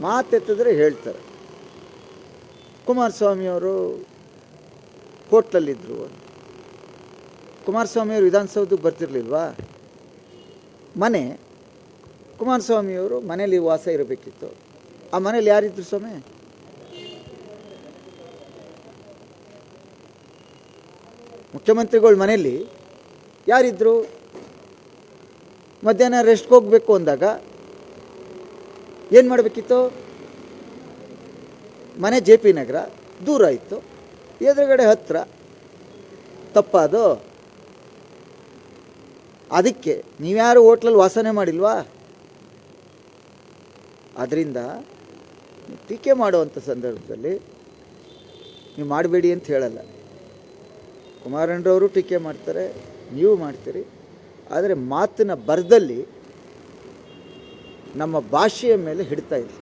ಮಾತೆತ್ತಿದ್ರೆ ಹೇಳ್ತಾರೆ. ಕುಮಾರಸ್ವಾಮಿಯವರು ಹೋಟ್ಲಲ್ಲಿದ್ದರು ಕುಮಾರಸ್ವಾಮಿಯವರು ವಿಧಾನಸೌಧಕ್ಕೆ ಬರ್ತಿರ್ಲಿಲ್ವಾ? ಮನೆ, ಕುಮಾರಸ್ವಾಮಿಯವರು ಮನೇಲಿ ವಾಸ ಇರಬೇಕಿತ್ತು. ಆ ಮನೇಲಿ ಯಾರಿದ್ರು ಸ್ವಾಮಿ? ಮುಖ್ಯಮಂತ್ರಿಗಳ ಮನೆಯಲ್ಲಿ ಯಾರಿದ್ರು? ಮಧ್ಯಾಹ್ನ ರೆಸ್ಟ್ಗೆ ಹೋಗಬೇಕು ಅಂದಾಗ ಏನು ಮಾಡಬೇಕಿತ್ತು? ಮನೆ ಜೆ ಪಿ ನಗರ, ದೂರ ಇತ್ತು. ಎದುರುಗಡೆ ಹತ್ತಿರ ತಪ್ಪದು? ಅದಕ್ಕೆ ನೀವ್ಯಾರು ಹೋಟ್ಲಲ್ಲಿ ವಾಸನೆ ಮಾಡಿಲ್ವಾ? ಅದರಿಂದ ಟೀಕೆ ಮಾಡುವಂಥ ಸಂದರ್ಭದಲ್ಲಿ ನೀವು ಮಾಡಬೇಡಿ ಅಂತ ಹೇಳಲ್ಲ. ಕುಮಾರಣ್ಣರವರು ಟೀಕೆ ಮಾಡ್ತಾರೆ, ನೀವು ಮಾಡ್ತೀರಿ. ಆದರೆ ಮಾತಿನ ಬರದಲ್ಲಿ ನಮ್ಮ ಭಾಷೆಯ ಮೇಲೆ ಹಿಡಿತಾ ಇಲ್ಲ